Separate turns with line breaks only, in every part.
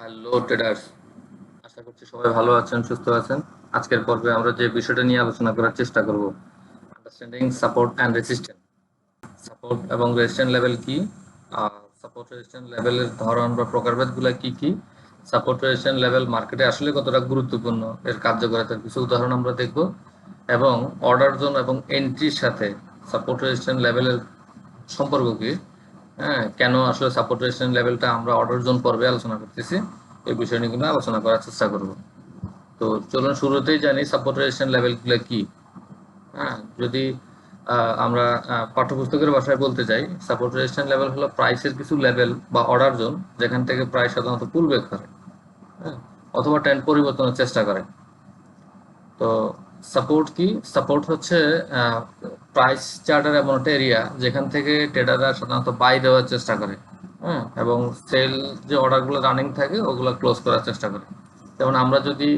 Hello traders আশা করছি সবাই ভালো আছেন, সুস্থ আছেন। আজকের পর্বে আমরা যে বিষয়টা নিয়ে আলোচনা করার চেষ্টা করব understanding support and resistant support এবং রেজিস্ট্যান্ট লেভেল কি? সাপোর্ট রেজিস্ট্যান্ট লেভেলের ধরন বা প্রকারভেদগুলো কি কি? সাপোর্ট রেজিস্ট্যান্ট লেভেল মার্কেটে আসলে কতটা গুরুত্বপূর্ণ, এর কার্যকারিতার কিছু উদাহরণ আমরা দেখব। এবং অর্ডার জোন এবং এন্ট্রির সাথে সাপোর্ট রেজিস্ট্যান্ট লেভেলের সম্পর্ক কি? হ্যাঁ কেন আসলে সাপোর্ট রেজিস্ট্যান্ট লেভেলটা আমরা অর্ডার জোন পর্বে আলোচনা করতেছি, এই বিষয় নিয়ে কিন্তু আলোচনা করার চেষ্টা করব। তো চলুন শুরুতেই জানি সাপোর্ট রেজিস্ট্যান্ট লেভেলগুলো কি। হ্যাঁ যদি আমরা পাঠ্যপুস্তকের ভাষায় বলতে চাই সাপোর্ট রেজিস্ট্যান্ট লেভেল হলো প্রাইসের কিছু লেভেল বা অর্ডার জোন যেখান থেকে প্রাইস সাধারণত পুল ব্যাক করে হ্যাঁ অথবা ট্রেন্ড পরিবর্তনের চেষ্টা করে। তো সাপোর্ট কি? সাপোর্ট হচ্ছে প্রাইস চার্টার এমন একটা এরিয়া যেখান থেকে ট্রেডাররা সাধারণত বাই দেওয়ার চেষ্টা করে হ্যাঁ এবং সেল যে অর্ডারগুলো রানিং থাকে, ওগুলো ক্লোজ করার চেষ্টা করে। যেমন আমরা যদি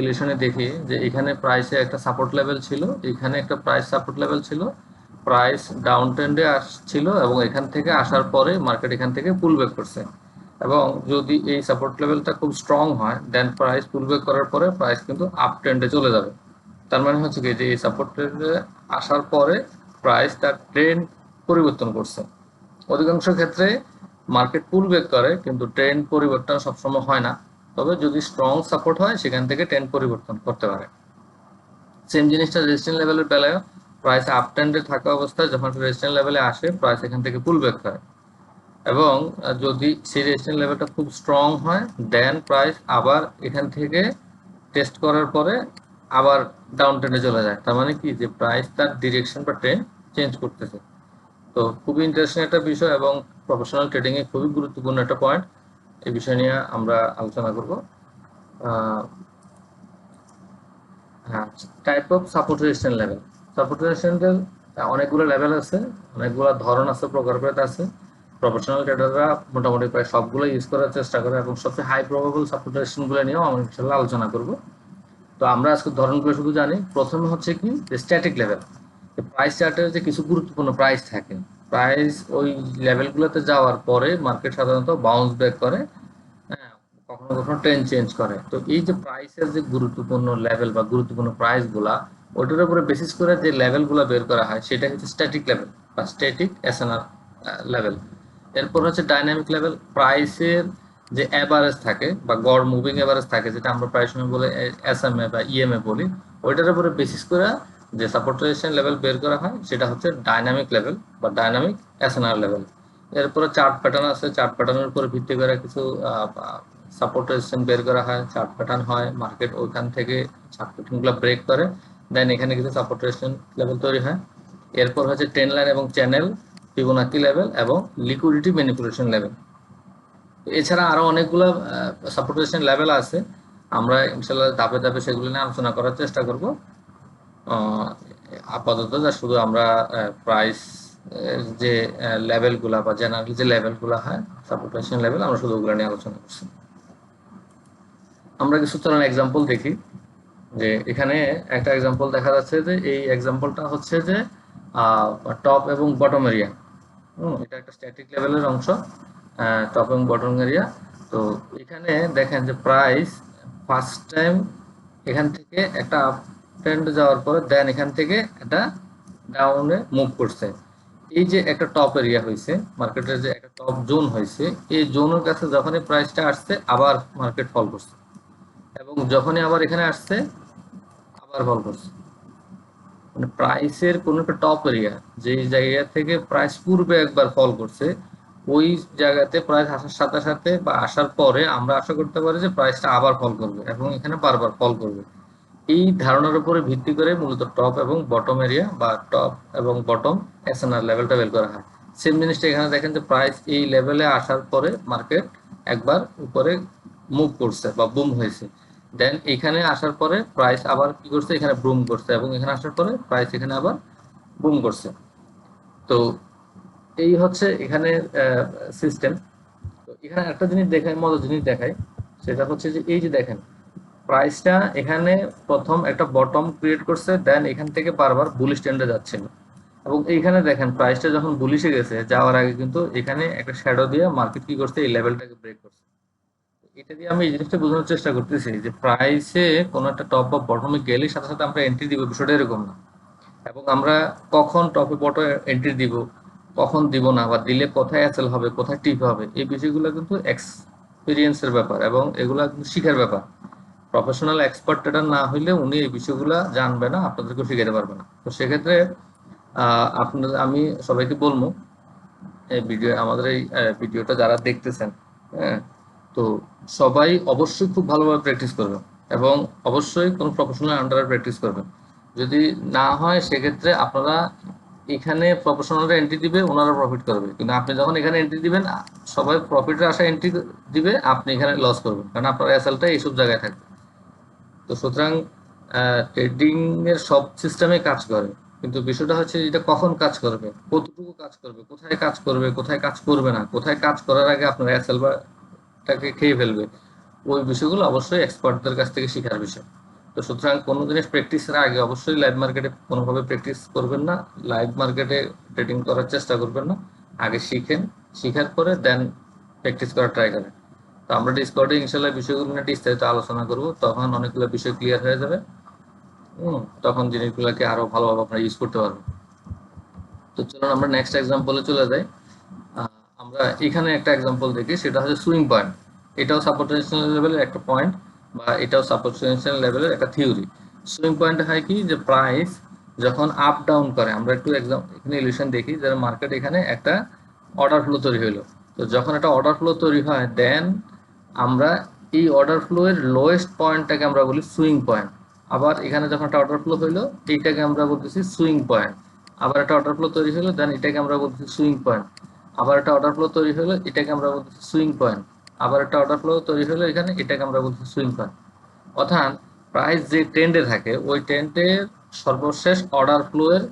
ইলিশনে দেখি যে এখানে প্রাইসে একটা সাপোর্ট লেভেল ছিল, এখানে একটা প্রাইস সাপোর্ট লেভেল ছিল প্রাইস ডাউন ট্রেন্ডে আসছিল এবং এখান থেকে আসার পরে মার্কেট এখান থেকে পুল ব্যাক করছে। এবং যদি এই সাপোর্ট লেভেলটা খুব স্ট্রং হয় দেন প্রাইস পুল ব্যাক করার পরে প্রাইস কিন্তু আপ ট্রেন্ডে চলে যাবে। তার মানে হচ্ছে কি, যে এই সাপোর্ট আসার পরে প্রাইস তার ট্রেন্ড পরিবর্তন করছে। অধিকাংশ ক্ষেত্রে মার্কেট পুল ব্যাক করে, কিন্তু ট্রেন্ড পরিবর্তন সবসময় হয় না। তবে যদি স্ট্রং সাপোর্ট হয়, সেখান থেকে ট্রেন্ড পরিবর্তন করতে পারে। সেম জিনিসটা রেজিস্ট্যান্ট লেভেলের বেলায় প্রাইস আপ ট্রেন্ডে থাকা অবস্থায় যখন রেজিস্ট্যান্ট লেভেলে আসে প্রাইস এখান থেকে পুল ব্যাক করে এবং যদি সেই রেজিস্ট্যান্ট লেভেলটা খুব স্ট্রং হয় দেন প্রাইস আবার এখান থেকে টেস্ট করার পরে আবার ডাউন ট্রেন্ডে চলে যায়। তার মানে কি? যে প্রাইস তার ডিরেকশন বা ট্রেন্ড চেঞ্জ করতেছে। তো খুবই ইন্টারেস্টিং একটা বিষয় এবং প্রফেশনাল ট্রেডিং এ খুবই গুরুত্বপূর্ণ একটা পয়েন্ট এই বিষয় নিয়ে আমরা আলোচনা করব। হ্যাঁ type of support resistant level support রেজিস্ট্যান্টের অনেকগুলো লেভেল আছে, অনেকগুলো ধরন আছে প্রকারভেদ আছে। প্রফেশনাল ট্রেডাররা মোটামুটি প্রায় সবগুলো ইউজ করার চেষ্টা করে এবং সবচেয়ে হাই প্রবাবল সাপোর্ট রেজিস্ট্যান্টগুলো নিয়েও আমরা ইনশাল্লাহ আলোচনা করব। তো আমরা আজকে ধরনগুলো শুধু জানি, প্রথমে হচ্ছে কি? স্ট্যাটিক লেভেল প্রাইস চার্টের যে কিছু গুরুত্বপূর্ণ প্রাইস থাকে প্রাইস ওই লেভেলগুলোতে যাওয়ার পরে মার্কেট সাধারণত বাউন্স ব্যাক করে হ্যাঁ কখনো কখনো ট্রেন চেঞ্জ করে। তো এই যে প্রাইসের যে গুরুত্বপূর্ণ লেভেল বা গুরুত্বপূর্ণ প্রাইসগুলা, ওইটার উপরে বেসিস করে যে লেভেলগুলো বের করা হয় সেটা হচ্ছে স্ট্যাটিক লেভেল বা স্ট্যাটিক এসএনআর লেভেল এরপর হচ্ছে ডাইনামিক লেভেল প্রাইসের যে অ্যাভারেজ থাকে বা গড় মুভিং অ্যাভারেজ থাকে, যেটা আমরা প্রায় সময় বলে এসএমএ বা ইএমএ বলি, ওইটার উপরে বেসিস করে যে সাপোর্ট রেজিস্ট্যান্ট লেভেল বের করা হয়, সেটা হচ্ছে ডাইনামিক লেভেল বা ডাইনামিক এসএনআর লেভেল এরপরে চার্ট প্যাটার্ন আছে চার্ট প্যাটার্নের উপর ভিত্তি করে কিছু সাপোর্ট রেজিস্ট্যান্ট বের করা হয় চার্ট প্যাটার্ন হয় মার্কেট ওইখান থেকে চার্ট প্যাটার্নগুলো ব্রেক করে দেন এখানে কিছু সাপোর্ট রেজিস্ট্যান্ট লেভেল তৈরি হয়। এরপর হচ্ছে ট্রেন লাইন এবং চ্যানেল ফিবোনাকি লেভেল এবং লিকুইডিটি ম্যানিপুলেশন লেভেল এছাড়া আরও অনেকগুলো সাপোর্ট রেজিস্ট্যান্ট লেভেল আছে। আমরা ইনশাল্লাহ ধাপে ধাপে সেগুলো নিয়ে আলোচনা করার চেষ্টা করব। আপাতত যা শুধু আমরা প্রাইস যে লেভেলগুলা বা জেনারেল যে লেভেলগুলো হয় সাপোর্টেশন লেভেল আমরা শুধু ওগুলো নিয়ে আলোচনা করছি। আমরা কিছু চলেন এক্সাম্পল দেখি। যে এখানে একটা এক্সাম্পল দেখা যাচ্ছে যে, এই এক্সাম্পলটা হচ্ছে যে টপ এবং বটম এরিয়া এটা একটা স্ট্যাটিক লেভেলের অংশ। টপ এবং বটম এরিয়া তো এখানে দেখেন যে প্রাইস ফার্স্ট টাইম এখান থেকে একটা আপ ট্রেন্ড যাওয়ার পরে দেন এখান থেকে একটা ডাউনে মুভ করছে। এই যে একটা টপ এরিয়া হয়েছে মার্কেটের যে একটা টপ জোন হয়েছে, এই জোনের কাছে যখনই প্রাইসটা আসছে, আবার মার্কেট ফল করছে। এবং যখনই আবার এখানে আসছে, আবার ফল করছে। মানে প্রাইসের কোনো একটা টপ এরিয়া যে জায়গা থেকে প্রাইস পূর্বে একবার ফল করছে ওই জায়গাতে প্রাইস আসার সাথে সাথে বা আসার পরে আমরা আশা করতে পারি যে প্রাইসটা আবার ফল করবে এবং এখানে বারবার ফল করবে। এই ধারণার উপরে ভিত্তি করে মূলত টপ এবং বটম এরিয়া বা টপ এবং বটম এসএনআর লেভেলটা বের করা হয়। সেম জিনিসটা এখানে দেখেন যে প্রাইস এই লেভেলে আসার পরে মার্কেট একবার উপরে মুভ করছে বা বুম হয়েছে। দেন এখানে আসার পরে প্রাইস আবার কি করছে? এখানে বুম করছে এবং এখানে আসার পরে প্রাইস এখানে আবার বুম করছে। তো এই হচ্ছে এখানে সিস্টেম তো এখানে একটা জিনিস দেখায় মজার জিনিস দেখায় সেটা হচ্ছে যে এই যে দেখেন প্রাইসটা এখানে প্রথম একটা বটম ক্রিয়েট করছে দেন এখান থেকে বারবার বুলিশ ট্রেন্ডে যাচ্ছিল এবং এইখানে দেখেন প্রাইসটা যখন বুলিশে গেছে, যাওয়ার আগে কিন্তু এখানে একটা শ্যাডো দিয়ে মার্কেট কি করছে, এই লেভেলটাকে ব্রেক করছে। এটা দিয়ে আমি এই জিনিসটা বোঝানোর চেষ্টা করতেছি যে প্রাইসে কোনো একটা টপ বা বটমে গেলে সাথে সাথে আমরা এন্ট্রি দিব, বিষয়টা এরকম না। এবং আমরা কখন টপে বটে এন্ট্রি দিব কখন দিব না বা দিলে কোথায় অ্যাসেল হবে, কোথায় টিপ হবে, এই বিষয়গুলো কিন্তু এক্সপিরিয়েন্সের ব্যাপার এবং এগুলো কিন্তু শিখার ব্যাপার। প্রফেশনাল এক্সপার্ট না হইলে উনি এই বিষয়গুলো জানবে না আপনাদেরকে শিখাতে পারবে না। তো সেক্ষেত্রে আপনাদের আমি সবাইকে বলব, এই ভিডিও, আমাদের এই ভিডিওটা যারা দেখতেছেন হ্যাঁ তো সবাই অবশ্যই খুব ভালোভাবে প্র্যাকটিস করবেন এবং অবশ্যই কোনো প্রফেশনাল আন্ডারে প্র্যাকটিস করবেন। যদি না হয়, সেক্ষেত্রে আপনারা এখানে প্রফেশনালরা এন্ট্রি দিবে, ওনারা প্রফিট করবে। কিন্তু আপনি যখন এখানে এন্ট্রি দিবেন, সবাই প্রফিটের আশা এন্ট্রি দিবে, আপনি এখানে লস করবেন। কারণ আপনার এসএলটা এইসব জায়গায় থাকবে। তো সুতরাং ট্রেডিং এর সব সিস্টেমে কাজ করে। কিন্তু বিষয়টা হচ্ছে এটা কখন কাজ করবে? কতটুকু কাজ করবে? কোথায় কাজ করবে? কোথায় কাজ করবে না? কোথায় কাজ করার আগে আপনার বাটাকে খেয়ে ফেলবে? ওই বিষয়গুলো অবশ্যই এক্সপার্টদের কাছ থেকে শেখার বিষয়। তো সুতরাং কোনো জিনিস প্র্যাকটিসের আগে অবশ্যই লাইভ মার্কেটে কোনোভাবে প্র্যাকটিস করবেন না লাইভ মার্কেটে ট্রেডিং করার চেষ্টা করবেন না, আগে শিখেন, শিখার পরে দেন প্র্যাকটিস করার ট্রাই করেন। তো আমরা ডিসকর্ডে ইনশাল্লাহ বিষয়গুলো নিয়ে বিস্তারিত আলোচনা করব, তখন অনেকগুলো বিষয় ক্লিয়ার হয়ে যাবে, হুম, তখন জিনিসগুলোকে আরও ভালোভাবে আপনারা ইউজ করতে পারবেন। তো চলুন আমরা নেক্সট এক্সাম্পলে চলে যাই। আমরা এখানে একটা এক্সাম্পল দেখি, সেটা হচ্ছে সুইং পয়েন্ট এটাও সাপোর্টেশন লেভেলের একটা পয়েন্ট বা এটাও সাপোর্টেশন লেভেলের একটা থিওরি সুইং পয়েন্ট হয় কি? যে প্রাইস যখন আপ ডাউন করে, আমরা একটু এক্সাম এখানে ইলিউশন দেখি যে মার্কেট এখানে একটা অর্ডার ফ্লো তৈরি হইল। তো যখন একটা অর্ডার ফ্লো তৈরি হয় দেন আমরা এই অর্ডার ফ্লো এর লোয়েস্ট পয়েন্টটাকে আমরা বলি সুইং পয়েন্ট আবার এখানে যখন একটা অর্ডার ফ্লো হইল, এইটাকে আমরা বলতেছি সুইং পয়েন্ট আবার একটা অর্ডার ফ্লো তৈরি হলো দেন এটাকে আমরা বলতেছি সুইং পয়েন্ট আবার একটা অর্ডার ফ্লো তৈরি হলো এটাকে আমরা বলতেছি সুইং পয়েন্ট আবার একটা অর্ডার ফ্লো তৈরি হলো এখানে, এটাকে আমরা বলছি সুইং পয়েন্ট অর্থাৎ প্রাইস যে ট্রেন্ডে থাকে, ওই ট্রেন্ডের সর্বশেষ অর্ডার ফ্লো এর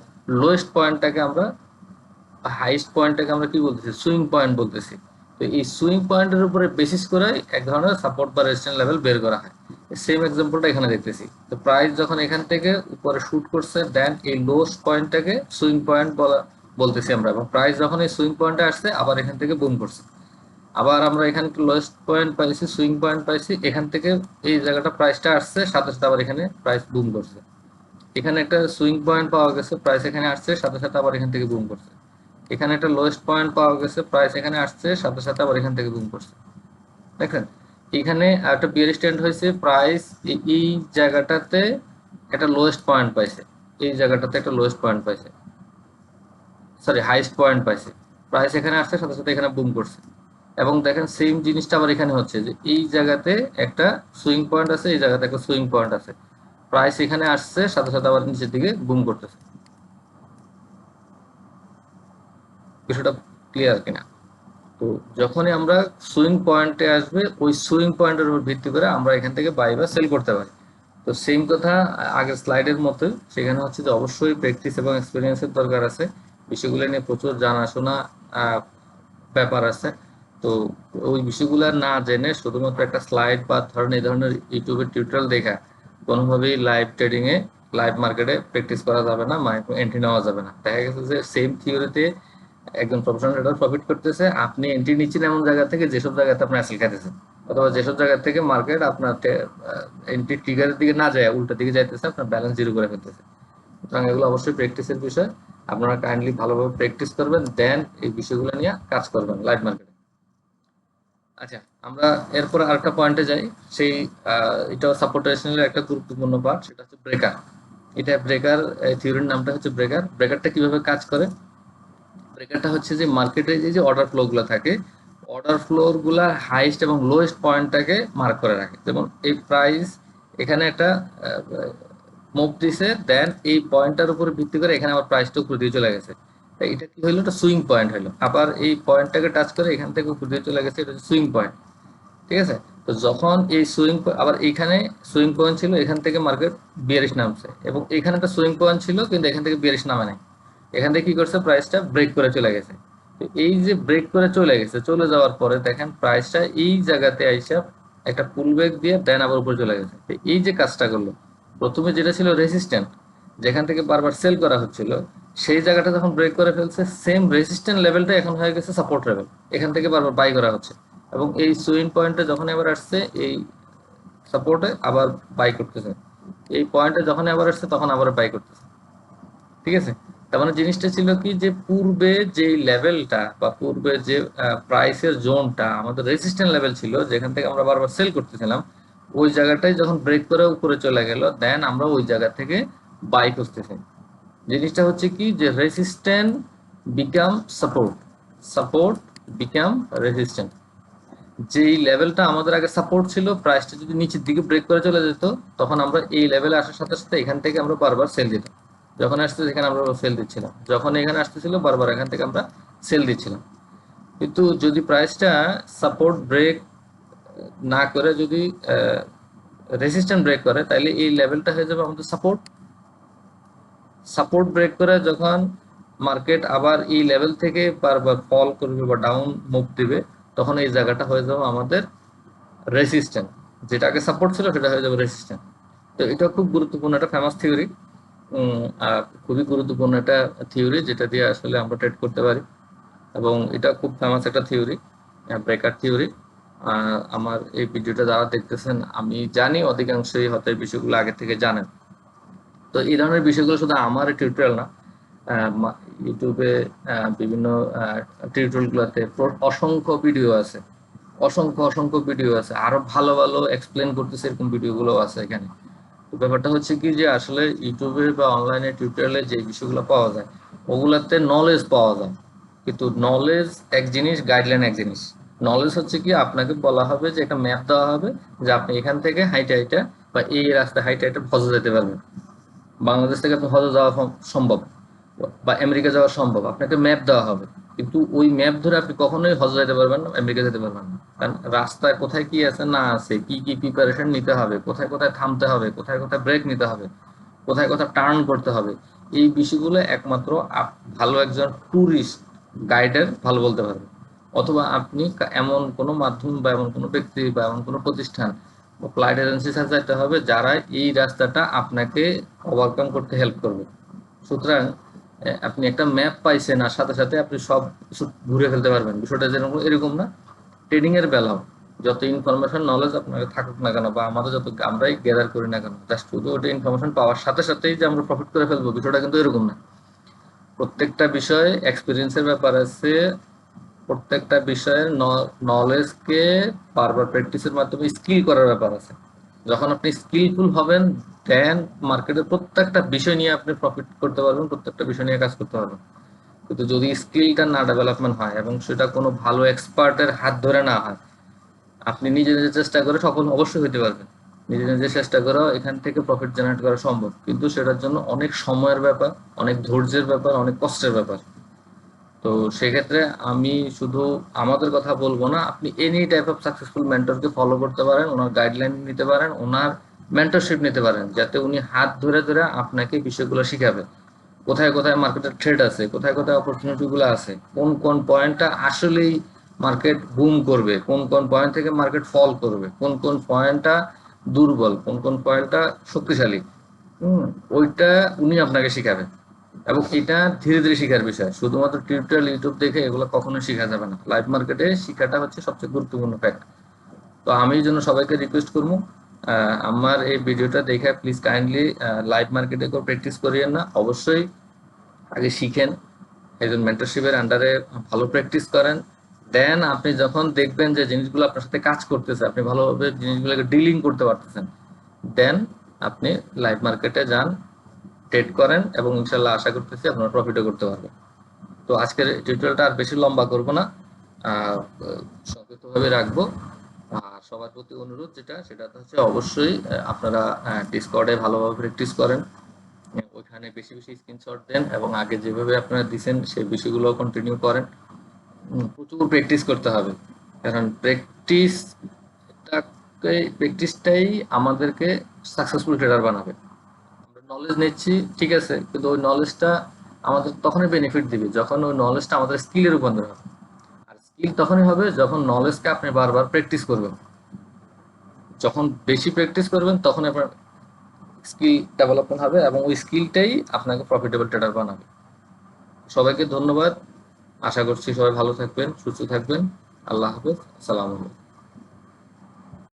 লোয়েস্ট পয়েন্টটাকে আমরা হাইস্ট পয়েন্টটাকে আমরা কি বলতেছি? সুইং পয়েন্ট বলতেছি। তো এই সুইং পয়েন্টের উপরে বেসিস করে এক ধরনের সাপোর্ট বা রেজিস্ট্যান্ট লেভেল বের করা হয়। সেম এক্সাম্পলটা এখানে দেখতেছি। তো প্রাইস যখন এখান থেকে উপরে শুট করছে দেন এই লোস্ট পয়েন্টটাকে সুইং পয়েন্ট বলা, বলতেছি আমরা। এবং প্রাইস যখন এই সুইং পয়েন্টে আসছে, আবার এখান থেকে বুম করছে। আবার আমরা এখানে লোয়েস্ট পয়েন্ট পাইছি সুইং পয়েন্ট পাইছি, এখান থেকে এই জায়গাটা প্রাইসটা আসছে, সাথে সাথে আবার এখানে প্রাইস বুম করছে। এখানে একটা সুইং পয়েন্ট পাওয়া গেছে প্রাইস এখানে আসছে, সাথে সাথে আবার এখান থেকে বুম করছে। এখানে একটা লোয়েস্ট পয়েন্ট পাওয়া গেছে প্রাইস এখানে আসছে, সাথে সাথে আবার এখান থেকে বুম করছে। দেখেন, এখানে একটা বিয়ার স্ট্যান্ড হয়েছে প্রাইস এই জায়গাটাতে একটা লোয়েস্ট পয়েন্ট পাইছে। এই জায়গাটাতে একটা লোয়েস্ট পয়েন্ট পাইছে। সরি হাইস্ট পয়েন্ট পাইছে। প্রাইস এখানে আসছে, সাথে সাথে এখানে বুম করছে। এবং দেখেন সেম জিনিসটা আবার এখানে হচ্ছে যে এই জায়গাতে একটা সুইং পয়েন্ট আছে, এই জায়গাতে একটা সুইং পয়েন্ট আছে। প্রাইস এখানে আসছে, সাথে সাথে আবার নিচের দিকে বুম করতেছে। বিষয়টা ক্লিয়ার কিনা? তো যখনই আমরা সুইং পয়েন্টে আসবে, ওই সুইং পয়েন্টের উপর ভিত্তি করে আমরা এখান থেকে বাই বা সেল করতে পারি। তো সেম কথা আগের স্লাইডের মতো সেখানে হচ্ছে যে অবশ্যই প্র্যাকটিস এবং এক্সপিরিয়েন্সের দরকার আছে। বিষয়গুলো নিয়ে প্রচুর জানাশোনা ব্যাপার আছে। তো ওই বিষয়গুলো না জেনে শুধুমাত্র একটা স্লাইড বা ধরেন এই ধরনের ইউটিউবের টিউটোরিয়াল দেখা, কোনোভাবেই লাইভ ট্রেডিং এ লাইভ মার্কেটে প্র্যাকটিস করা যাবে না এন্ট্রি নেওয়া যাবে না। দেখা গেছে যে সেম থিওরিতে একজন প্রফেশনাল ট্রেডার প্রফিট করতেছে, আপনি এন্ট্রি নিচ্ছেন এমন জায়গা থেকে যেসব জায়গাতে আপনি অ্যাসেল খাইতেছেন, অথবা যেসব জায়গা থেকে মার্কেট আপনার এন্ট্রি ট্রিগারের দিকে না যায় উল্টা দিকে যাইতেছে, আপনার ব্যালেন্স জিরো করে ফেলতেছে। সুতরাং এগুলো অবশ্যই প্র্যাকটিসের বিষয়। আপনারা কাইন্ডলি ভালোভাবে প্র্যাকটিস করবেন দেন এই বিষয়গুলো নিয়ে কাজ করবেন লাইভ মার্কেটে আচ্ছা আমরা এরপর আরেকটা পয়েন্টে যাই। সেই এটাও সাপোর্টেশনের একটা গুরুত্বপূর্ণ পার্ট সেটা হচ্ছে ব্রেকার এটা ব্রেকার থিওরির নামটা হচ্ছে ব্রেকার ব্রেকারটা কীভাবে কাজ করে? ব্রেকারটা হচ্ছে যে মার্কেটে যে অর্ডার ফ্লো গুলো থাকে অর্ডার ফ্লোরগুলা হাইস্ট এবং লোয়েস্ট পয়েন্টটাকে মার্ক করে রাখে। যেমন এই প্রাইস এখানে একটা মুভ দিছে দেন এই পয়েন্টটার উপর ভিত্তি করে এখানে আবার প্রাইসটা উপর দিয়ে চলে গেছে। এটা কি হইল? একটা সুইং পয়েন্ট হলো আবার এই পয়েন্টটাকে টাচ করে এখান থেকে উপর চলে গেছে, এটা সুইং পয়েন্ট ঠিক আছে? তো যখন এই সুইং আবার এইখানে সুইং পয়েন্ট ছিল, এখান থেকে মার্কেট বিয়ারিশ নামছে। এবং এখানে একটা সুইং পয়েন্ট ছিল, কিন্তু এখান থেকে বিয়ারিশ নামে নাই। এখান থেকে কি করছে? প্রাইসটা ব্রেক করে চলে গেছে। তো এই যে ব্রেক করে চলে গেছে, চলে যাওয়ার পরে দেখেন প্রাইসটা এই জায়গাতে আইসা একটা পুল ব্যাক দিয়ে দেন আবার উপরে চলে গেছে। এই যে কাজটা করল, প্রথমে যেটা ছিল রেসিস্ট্যান্ট যেখান থেকে বারবার সেল করা হচ্ছিল সেই জায়গাটা যখন ব্রেক করে ফেলছে সেম রেসিস্ট্যান্ট লেভেলটা এখন হয়ে গেছে সাপোর্ট লেভেল এখান থেকে বারবার বাই করা হচ্ছে। এবং এই সুইং পয়েন্টে যখন এবার আসছে, এই সাপোর্টে আবার বাই করতেছে। এই পয়েন্টে যখন আবার আসছে, তখন আবার বাই করতেছে। ঠিক আছে? তার মানে জিনিসটা ছিল কি যে, পূর্বে যে লেভেলটা বা পূর্বে যে প্রাইসের জোনটা আমাদের রেসিস্ট্যান্ট লেভেল ছিল, যেখান থেকে আমরা বারবার সেল করতেছিলাম, ওই জায়গাটাই যখন ব্রেক করে উপরে চলে গেল দেন আমরা ওই জায়গা থেকে বাই করতেছি। জিনিসটা হচ্ছে কি যে resistant become support support become resistant যেই লেভেলটা আমাদের আগে সাপোর্ট ছিল প্রাইসটা যদি নিচের দিকে ব্রেক করে চলে যেত, তখন আমরা এই লেভেলে আসার সাথে সাথে এখান থেকে আমরা বারবার সেল দিতাম। যখন আসতে এখানে আমরা সেল দিচ্ছিলাম, যখন এখানে আসতেছিল বারবার এখান থেকে আমরা সেল দিচ্ছিলাম। কিন্তু যদি প্রাইসটা সাপোর্ট ব্রেক না করে যদি রেসিস্ট্যান্ট ব্রেক করে তাহলে এই লেভেলটা হয়ে যাবে আমাদের সাপোর্ট সাপোর্ট ব্রেক করে যখন মার্কেট আবার এই লেভেল থেকে বারবার ফল করবে বা ডাউন মুভ দিবে, তখন এই জায়গাটা হয়ে যাবে আমাদের রেসিস্ট্যান্ট যেটাকে সাপোর্ট ছিল, সেটা হয়ে যাবে রেসিস্ট্যান্ট তো এটা খুব গুরুত্বপূর্ণ একটা ফেমাস থিওরি খুবই গুরুত্বপূর্ণ একটা থিওরি যেটা দিয়ে আসলে আমরা ট্রেড করতে পারি। এবং এটা খুব ফেমাস একটা থিওরি ব্রেকার থিওরি আমার এই ভিডিওটা যারা দেখতেছেন, আমি জানি, অধিকাংশই হয়তো এই বিষয়গুলো আগে থেকে জানেন। তো এই ধরনের বিষয়গুলো শুধু আমার টিউটোরিয়াল না ইউটিউবে বিভিন্ন টিউটোরিয়ালগুলোতে অসংখ্য ভিডিও আছে। অসংখ্য অসংখ্য ভিডিও আছে। আরও ভালো ভালো এক্সপ্লেন করতেছে এরকম ভিডিওগুলো আছে এখানে। তো ব্যাপারটা হচ্ছে কি যে আসলে ইউটিউবে বা অনলাইনে টিউটোরিয়ালে যে বিষয়গুলো পাওয়া যায়, ওগুলাতে নলেজ পাওয়া যায়। কিন্তু নলেজ এক জিনিস গাইডলাইন এক জিনিস। নলেজ হচ্ছে কি, আপনাকে বলা হবে যে একটা ম্যাপ দেওয়া হবে, যে আপনি এখান থেকে হাইটে হাইটে বা এই রাস্তায় হাইটে হাইটে হজে যেতে পারবেন। বাংলাদেশ থেকে আপনি হজে যাওয়া সম্ভব বা আমেরিকা যাওয়া সম্ভব। আপনাকে ম্যাপ দেওয়া হবে। কিন্তু ওই ম্যাপ ধরে আপনি কখনোই হজ যেতে পারবেন না, আমেরিকা যেতে পারবেন না। কারণ রাস্তায় কোথায় কি আছে, না আছে, কি কি প্রিপারেশন নিতে হবে, কোথায় কোথায় থামতে হবে, কোথায় কোথায় ব্রেক নিতে হবে, কোথায় কোথায় টার্ন করতে হবে, এই বিষয়গুলো একমাত্র ভালো একজন ট্যুরিস্ট গাইডের ভালো বলতে পারবে। অথবা আপনি এমন কোনো মাধ্যম বা এমন কোনো ব্যক্তি বা এমন কোনো প্রতিষ্ঠান ফ্লাইট এজেন্সির সাথে যেতে হবে, যারা এই রাস্তাটা আপনাকে ওভারকাম করতে হেল্প করবে। সুতরাং আপনি একটা ম্যাপ পাইছেন আর সাথে সাথে আপনি সব কিছু ঘুরে ফেলতে পারবেন। বিষয়টা যেরকম, এরকম না। ট্রেডিং এর বেলাও, যত ইনফরমেশন নলেজ আপনাকে থাকুক না কেন বা আমাদের যত আমরাই গ্যাদার করি না কেন জাস্ট শুধু ওটা ইনফরমেশন পাওয়ার সাথে সাথেই যে আমরা প্রফিট করে ফেলব, বিষয়টা কিন্তু এরকম না। প্রত্যেকটা বিষয়ে এক্সপিরিয়েন্সের ব্যাপার আছে প্রত্যেকটা বিষয়ের নলেজকে বারবার প্র্যাকটিসের মাধ্যমে স্কিল করার ব্যাপার আছে। যখন আপনি স্কিলফুল হবেন দেন মার্কেটের প্রত্যেকটা বিষয় নিয়ে আপনি প্রফিট করতে পারবেন, প্রত্যেকটা বিষয় নিয়ে কাজ করতে পারবেন। কিন্তু যদি স্কিলটা না ডেভেলপমেন্ট হয় এবং সেটা কোনো ভালো এক্সপার্টের হাত ধরে না হয়, আপনি নিজে নিজে চেষ্টা করে সফল অবশ্যই হইতে পারবেন। নিজে নিজে চেষ্টা করা এখান থেকে প্রফিট জেনারেট করা সম্ভব। কিন্তু সেটার জন্য অনেক সময়ের ব্যাপার, অনেক ধৈর্যের ব্যাপার, অনেক কষ্টের ব্যাপার। তো সেক্ষেত্রে আমি শুধু আমাদের কথা বলব না, আপনি এনি টাইপ অফ সাকসেসফুল মেন্টরকে ফলো করতে পারেন, ওনার গাইডলাইন নিতে পারেন, ওনার মেন্টরশিপ নিতে পারেন, যাতে উনি হাত ধরে ধরে আপনাকে বিষয়গুলো শিখাবে। কোথায় কোথায় মার্কেটের ট্রেড আছে, কোথায় কোথায় অপরচুনিটিগুলো আছে, কোন কোন পয়েন্টটা আসলেই মার্কেট বুম করবে, কোন কোন পয়েন্ট থেকে মার্কেট ফল করবে, কোন কোন পয়েন্টটা দুর্বল, কোন কোন পয়েন্টটা শক্তিশালী। হম, ওইটা উনি আপনাকে শিখাবেন। এবং এটা ধীরে ধীরে শেখার বিষয়। শুধুমাত্র টিউটোরিয়াল ইউটিউব দেখে এগুলো কখনোই শেখা যাবে না। লাইভ মার্কেটে শিখাটা হচ্ছে সবচেয়ে গুরুত্বপূর্ণ ফ্যাক্ট তো আমি জন্য সবাইকে রিকোয়েস্ট করব আমার এই ভিডিওটা দেখে প্লিজ কাইন্ডলি লাইভ মার্কেটে করে প্র্যাকটিস করিয়েন না। অবশ্যই আগে শিখেন, একজন মেন্টরশিপের আন্ডারে ভালো প্র্যাকটিস করেন। দেন আপনি যখন দেখবেন যে জিনিসগুলো আপনার সাথে কাজ করতেছে, আপনি ভালোভাবে জিনিসগুলোকে ডিলিং করতে পারতেছেন দেন আপনি লাইভ মার্কেটে যান। ট্রেড করেন এবং ইনশাল্লাহ আশা করতেছি আপনারা প্রফিটও করতে পারবেন। তো আজকের টিউটোরিয়ালটা আর বেশি লম্বা করব না। সংক্ষিপ্তভাবে রাখব। আর সবার প্রতি অনুরোধ যেটা, সেটা হচ্ছে অবশ্যই আপনারা ডিসকর্ডে ভালোভাবে প্র্যাকটিস করেন। ওইখানে বেশি বেশি স্ক্রিনশট দেন এবং আগে যেভাবে আপনারা দিচ্ছেন সেই বিষয়গুলো কন্টিনিউ করেন। প্রচুর প্র্যাকটিস করতে হবে। কারণ প্র্যাকটিসটাকে প্র্যাকটিসটাই আমাদেরকে সাকসেসফুল ট্রেডার বানাবে। নলেজ নিচ্ছি, ঠিক আছে? কিন্তু ওই নলেজটা আমাদের তখনই বেনিফিট দিবে, যখন ওই নলেজটা আমাদের স্কিলে রূপান্তর হবে আর স্কিল তখনই হবে যখন নলেজকে আপনি বারবার প্র্যাকটিস করবেন। যখন বেশি প্র্যাকটিস করবেন তখন আপনার স্কিল ডেভেলপমেন্ট হবে এবং ওই স্কিলটাই আপনাকে প্রফিটেবল ট্রেডার বানাবে। সবাইকে ধন্যবাদ। আশা করছি সবাই ভালো থাকবেন, সুস্থ থাকবেন। আল্লাহ হাফেজ। আসসালামু আলাইকুম।